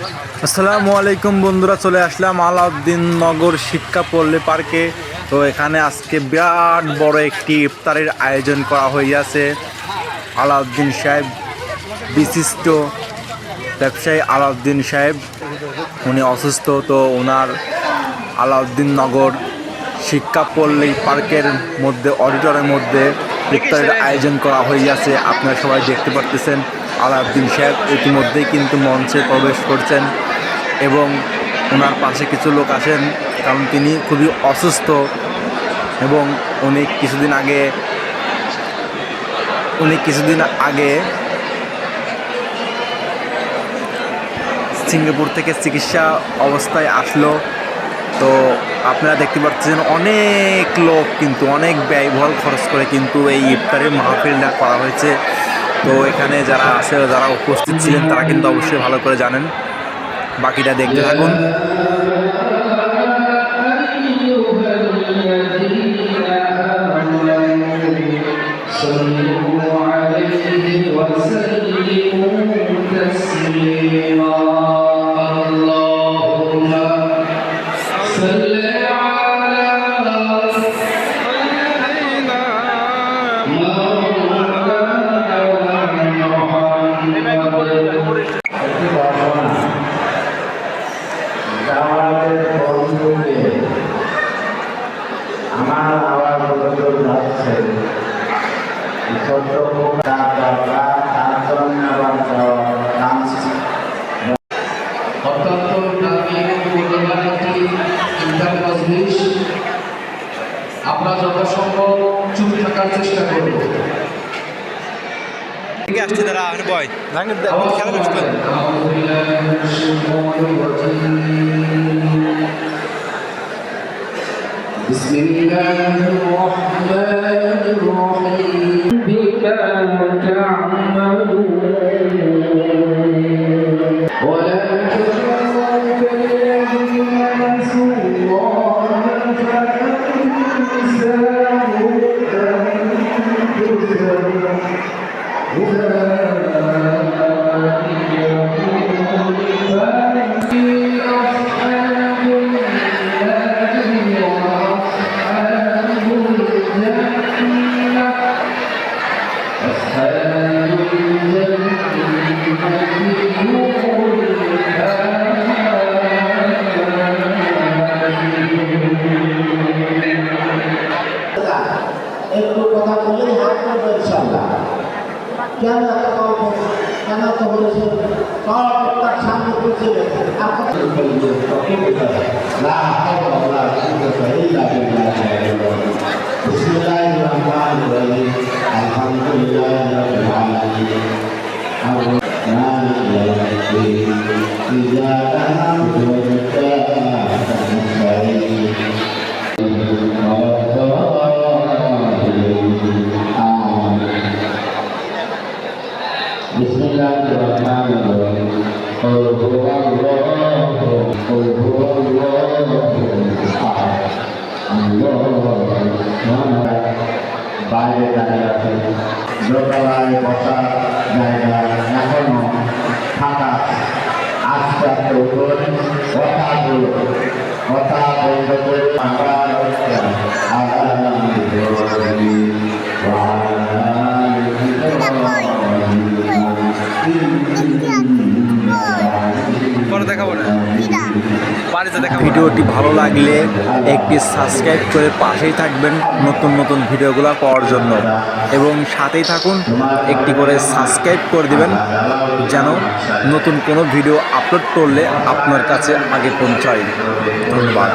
আসসালামু আলাইকুম বন্ধুরা, চলে আসলাম আলাউদ্দিন নগর শিক্ষা পল্লী পার্কে। তো এখানে আজকে বিরাট বড় একটি ইফতারের আয়োজন করা হইয়াছে। আলাউদ্দিন সাহেব বিশিষ্ট ব্যবসায়ী আলাউদ্দিন সাহেব, উনি অসুস্থ, তো ওনার আলাউদ্দিন নগর শিক্ষা পল্লী পার্কের মধ্যে অডিটরের মধ্যে ইফতারের আয়োজন করা হইয়াছে। আপনারা সবাই দেখতে পারতেছেন। আলাউদ্দিন সাহেব ইতিমধ্যেই কিন্তু মঞ্চে প্রবেশ করছেন এবং ওনার পাশে কিছু লোক আসেন, কারণ তিনি খুবই অসুস্থ এবং উনি কিছুদিন আগে, উনি কিছুদিন আগে সিঙ্গাপুর থেকে চিকিৎসা অবস্থায় আসলো। তো আপনারা দেখতে পাচ্ছেন অনেক লোক কিন্তু, অনেক ব্যয়বহুল খরচ করে কিন্তু এই ইফতারের মাহফিলটা করা হয়েছে। তো এখানে যারা আছে, যারা উপস্থিত ছিলেন, তারা কিন্তু অবশ্যই ভালো করে জানেন। বাকিটা দেখতে থাকুন। আমার আওয়াজ পর্যন্ত যাচ্ছে ছোট্ট আবার অত্যন্ত ইন্টার আমরা যথাসম্ভব চুপ থাকার চেষ্টা করব। আসছে তারা বয় খেলা নষ্ট أعوذ بالله من الشيطان الرجيم بسم الله الرحمن একটু কথা বলেই হাত করবে ইনশাল্লাহ কেন এত গল্প কেন তো বলেছে কার তার সামনে বলছে আর কথা বাইরে দাঁড়িয়ে আছে দোতলায় বসার জায়গা পরে দেখাবো না। ভিডিওটি ভালো লাগলে একটি সাবস্ক্রাইব করে পাশেই থাকবেন নতুন নতুন ভিডিওগুলো পাওয়ার জন্য। এবং সাথেই থাকুন একটি করে সাবস্ক্রাইব করে দিবেন যেন নতুন কোনো ভিডিও আপলোড করলে আপনার কাছে আগে পৌঁছায়। ধন্যবাদ।